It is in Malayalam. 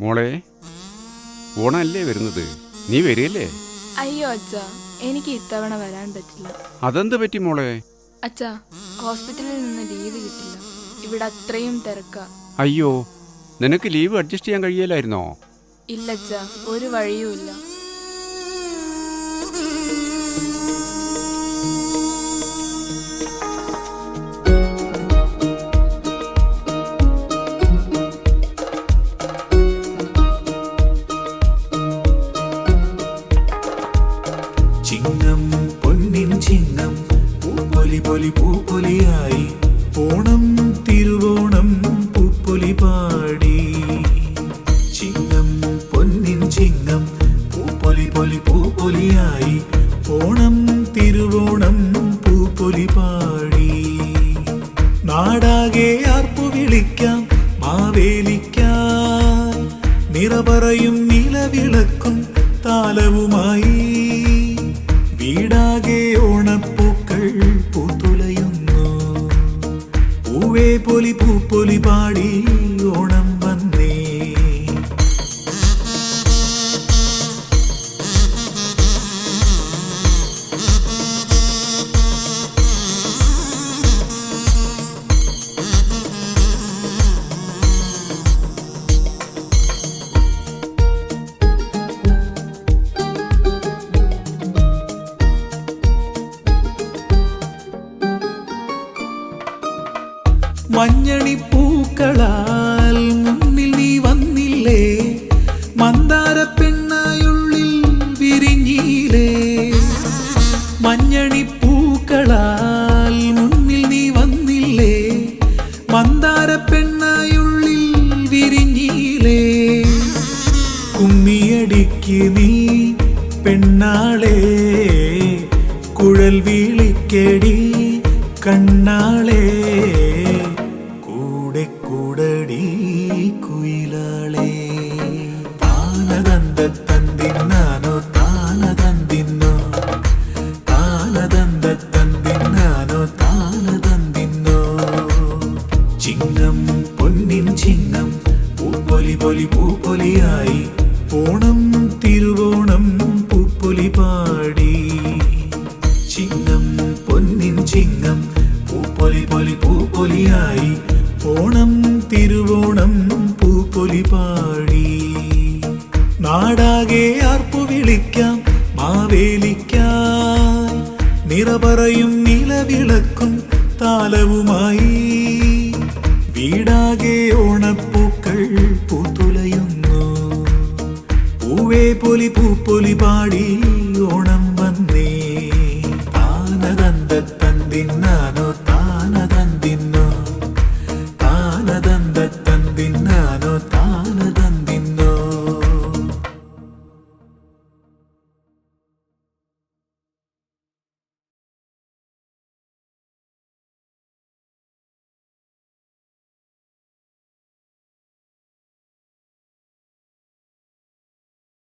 മോളെ ഓണല്ലേ വരുന്നത്? നീ വരില്ലേ അയ്യോ അച്ഛാ എനിക്ക് ഇത്തവണ വരാൻ പറ്റില്ല. അതെന്ത് പറ്റി മോളെ? അച്ഛാ ഹോസ്പിറ്റലിൽ നിന്ന് ലീവ് കിട്ടില്ല. ഇവിടെ അത്രയും തിരക്കാ. അയ്യോ നിനക്ക് ലീവ് അഡ്ജസ്റ്റ് ചെയ്യാൻ കഴിയലായിരുന്നോ ഇല്ല അച്ഛാ ഒരു വഴിയുമില്ല. പൂപ്പൊലി പൊലി പൂപ്പൊലിയായി. ഓണം തിരുവോണം പൂപ്പൊലി പാടി. ചിങ്ങം പൊന്നിൻ ചിങ്ങം പൂപ്പൊലി പൊലി പൂപ്പൊലിയായി. ഓണം തിരുവോണം പൂപ്പൊലി പാടി. നാടാകെ ആർപ്പു വിളിക്കാം മാവേലിക്കാൻ നിറപറയും നിലവിളക്കും താലവുമായി. വീടാകെ ഓണപ്പൂക്കൾ മഞ്ഞണി പൂക്കളാൽ മുന്നിൽ നീ വന്നില്ലേ? മന്ദാര പെണ്ണായുള്ളിൽ വിരിഞ്ഞീലേ മഞ്ഞണി പൂക്കളാൽ മുന്നിൽ നീ വന്നില്ലേ? മന്ദാര പെണ്ണായുള്ളിൽ വിരിഞ്ഞീലേ കുമ്മിയടിക്ക് നീ പെണ്ണാളെ കുഴൽ വിളിക്കടി കണ്ണാളെ. നാടാകെ ആർപ്പു വിളിക്കാം മാവേലിക്കായി. നിറപറയും നിലവിളക്കും താലവുമായി. വീടാകെ ഓണപ്പൂക്കൾ പൂത്തുലയുന്നു. പൂവേ പൊലി പൂപ്പൊലി പാടി ഓണം വന്നേ. താനതന്തത്തന്തിന്നാനോ